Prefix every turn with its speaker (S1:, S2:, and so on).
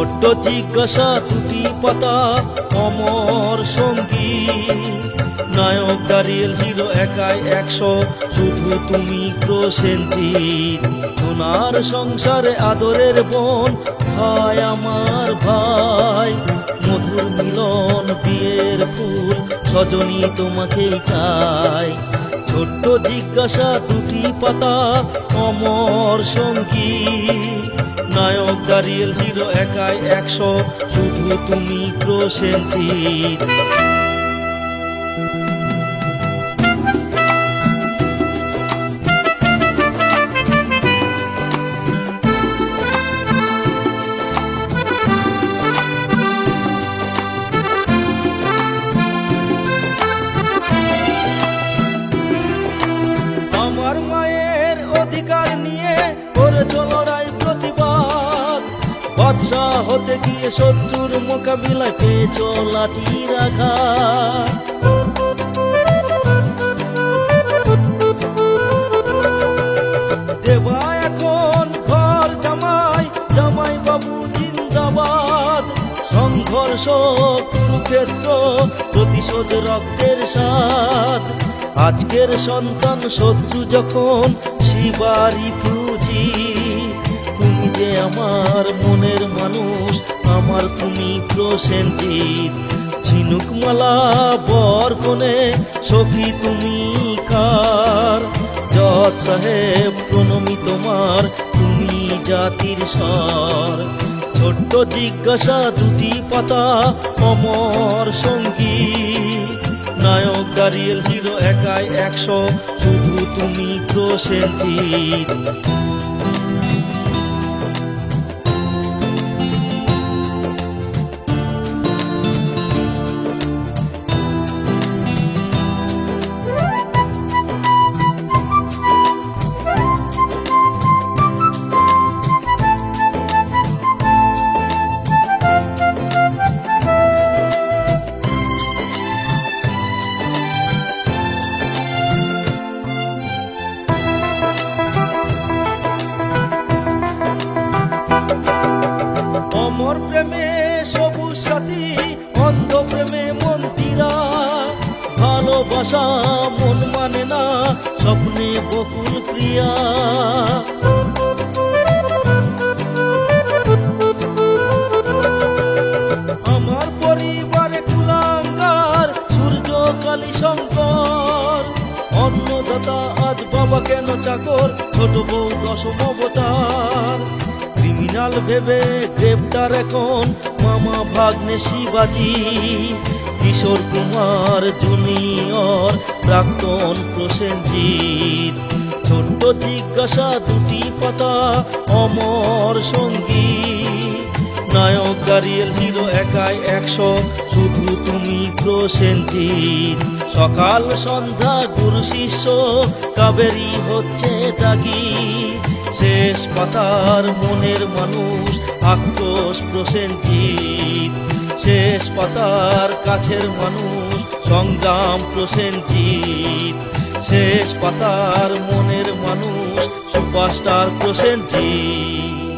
S1: ছোট্ট জিজ্ঞাসা দুটি পাতা, অমর সঙ্গী। নায়ক দাঁড়িয়েল হিরো একাই একশো, শুধু তুমি প্রসেনজিৎ ওনার সংসারে আদরের বোন, ভাই আমার ভাই। মধুর মিলন, বিয়ের ফুল, সজনী তোমাকেই চাই। ছোট্ট জিজ্ঞাসা দুটি পাতা, অমর সঙ্গী। নায়ক দাঁড়িয়েল হিরো একাই একশো শুধু তুমি প্রসেনজিৎ। আমার মায়ের অধিকার নিয়ে লড়াই প্রতিবাদ বাদশাহ হতে গিয়ে শত্রুর মোকাবিলায় পেয়েছ লাঠি রাখা। সংঘর্ষ প্রতিশোধ রক্তের স্বাদ। আজকের সন্তান শত্রু যখন শিবারি ফুজি যে আমার মনের মানুষ, আমার তুমি প্রসেনজিৎ। ঝিনুক মালা বর কোনে সখী তুমি কার? জজ সাহেব প্রণমী তোমার, তুমি জাতির সার। ছোট্ট জিজ্ঞাসা দুটি পাতা, অমর সঙ্গী নায়ক দাঁড়িয়েল হিরো একাই একশো, শুধু তুমি প্রসেনজিৎ। প্রেমে মন্দিরা ভালোবাসা মন মানে না স্বপ্নে বকুল প্রিয়া আমার পরিবারে কুলাঙ্গার, সূর্য, কালী, শঙ্কর। অন্নদাতা, আজ বাবা কেন চাকর? ছোট বউ দশম অবতার। ক্রিমিনাল ভেবে গ্রেপ্তার এখন মামা ভাগ্নে শিবাজি, কিশোর কুমার জুনিয়র, প্রাক্তন প্রসেনজিৎ। ছোট্ট জিজ্ঞাসা দুটি পাতা, অমর সংগীত। নায়ক দাঁড়িয়েল হিরো একাই একশো, শুধু তুমি প্রসেনজিৎ। সকাল সন্ধ্যা, গুরু শিষ্য, কাবেরি হচ্ছে শেষ পাতার মনের মানুষ আক্রোশ প্রসেনজিৎ শেষ পাতার কাছের মানুষ সংগ্রাম প্রসেনজিৎ শেষ পাতার মনের মানুষ সুপারস্টার প্রসেনজিৎ